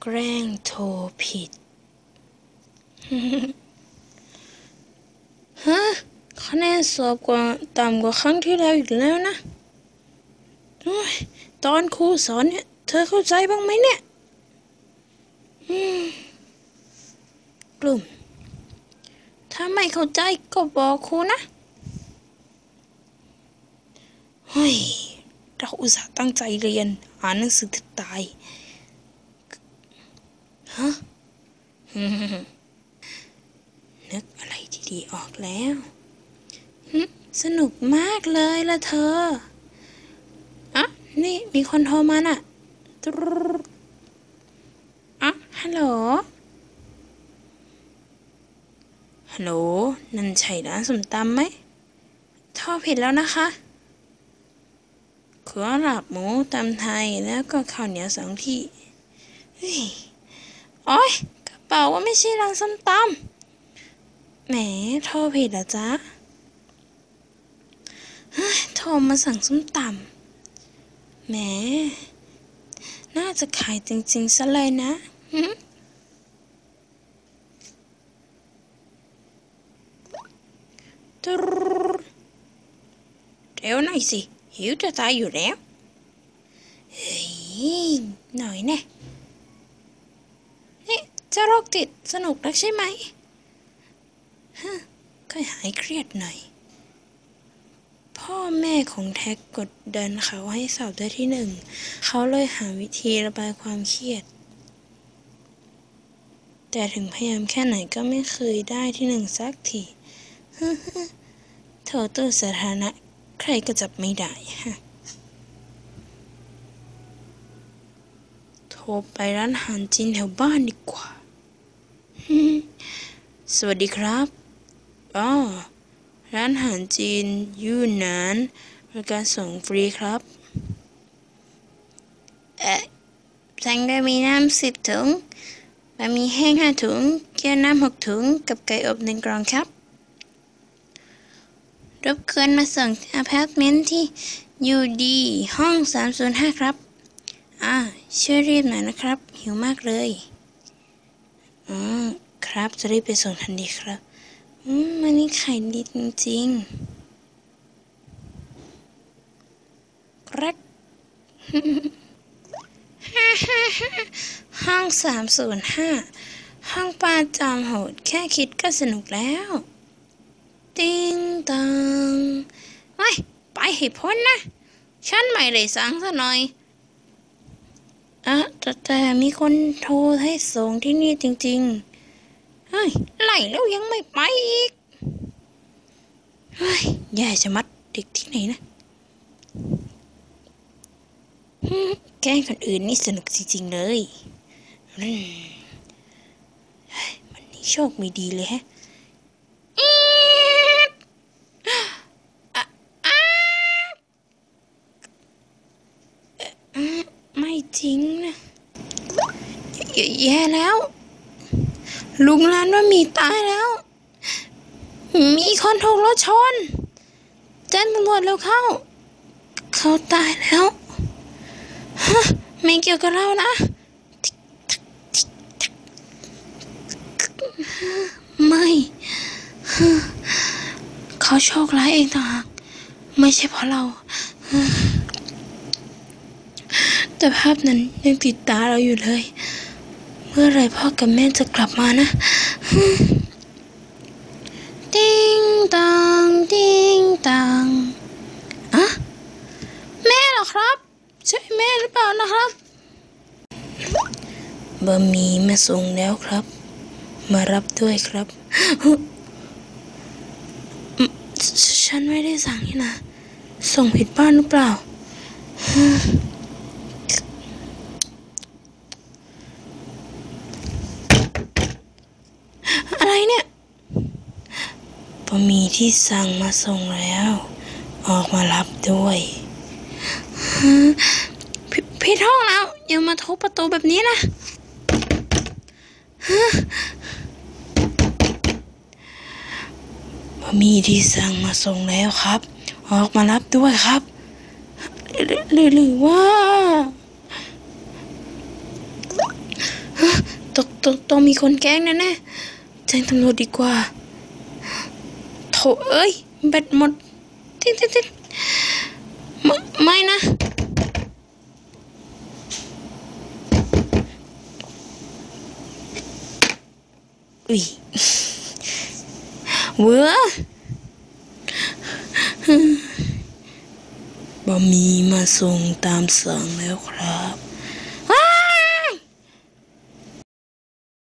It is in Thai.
แกล้งโทรผิดฮะคะแนนสอบกว่าต่ำกว่าครั้งที่แล้วอีกแล้วนะตอนครูสอนเนี่ย เธอเข้าใจบ้างไหมเนี่ยกลุ่ม ถ้าไม่เข้าใจก็บอกครูนะเฮ้ยเราอุตส่าห์ตั้งใจเรียน อ่านหนังสือแทบตาย ฮะนึกอะไรดีๆออกแล้วสนุกมากเลยละเธออะนี่มีคนโทรมาน่ะตุ๊อะฮัลโหล ฮัลโหล นั่นใช่ร้านสมตำไหมโทรผิดแล้วนะคะขอหลับหมูตำไทยแล้วก็ข้าวเหนียวสองที่ โอ้ยกระเป๋าว่าไม่ใช่ร้านส้มตำแหมโทรผิดเหรอจ๊ะโทรมาสั่งส้มตำแหมน่าจะขายจริงๆซะเลยนะหึตรึ๊ดเร็วหน่อยสิ หิวจะตายอยู่แล้ว เฮ้ย หน่อยแนะ่ จะโรคติดสนุกนักใช่ไหมฮะก็หายเครียดหน่อย พ่อแม่ของแท็กกดดันเขาให้สอบได้ที่หนึ่ง เขาเลยหาวิธีระบายความเครียด แต่ถึงพยายามแค่ไหนก็ไม่เคยได้ที่หนึ่งสักทีฮึฮึโถตู้สาธารณะใครก็จับไม่ได้ฮะโทรไปร้านอาหารจีนแถวบ้านดีกว่า สวัสดีครับ อ๋อ ร้านอาหารจีนยูนนานบริการส่งฟรีครับ เอ๊ะสั่งบะหมี่น้ำสิบถุงบะหมี่แห้งห้าถุงเกี๊ยวน้ำหกถุง กับไก่อบหนึ่งกล่องครับ รบกวนมาส่งอพาร์ตเมนต์ที่ยูดีห้อง 305 ครับ อ่าช่วยรีบหน่อยนะครับ หิวมากเลย อืม ครับ จะรีบไปส่งทันทีครับ อืมมันนี่ไข่ดีจริงๆครับห้อง305ห้องปลาจอมโหดแค่คิดก็สนุกแล้ว ติงตังเฮ้ย ไปให้พ้นนะ ฉันไม่ได้สั่งซะหน่อยอะแต่แต่มีคนโทรให้ส่งที่นี่จริง ๆ เฮ้ยไล่แล้วยังไม่ไปอีก เฮ้ยแย่จะมัดเด็กที่ไหนนะแกล้งคนอื่นนี่สนุกจริงๆเลยมันนี้โชคไม่ดีเลยแฮะไม่จริงนะแย่แล้ว ลุงร้านว่ามีตายแล้ว มีคนถูกรถชนแจ้งตำรวจเร็วเข้า เขาตายแล้วฮะไม่เกี่ยวกับเรานะ ไม่เขาโชคร้ายเองต่างหากไม่ใช่เพราะเรา แต่ภาพนั้นยังติดตาเราอยู่เลย มื่อไหรพ่อกับแม่จะกลับมานะ ติ้งตังติ้งตังอะแม่เหรอครับ ใช่แม่หรือเปล่านะครับบะหมี่มาส่งแล้วครับ มารับด้วยครับอืมฉฉันไม่ได้สั่งนี่นะ ส่งผิดบ้านหรือเปล่า อะไร เนี่ยบะหมี่ที่สั่งมาส่งแล้ว ออกมารับด้วยพพี่ท้องแล้วอย่ามาทุบประตูแบบนี้นะบะหมี่ที่สั่งมาส่งแล้วครับ ออกมารับด้วยครับหรือหรือว่าต้องต้องต้องมีคนแกล้งแน่ๆ แจ้งตำรวจดีกว่าโถเอ้ยแบตหมดทิ้งทิ้งทิ้งไม่นะอุ้ยเวอบะมีมาส่งตามสั่งแล้วครับ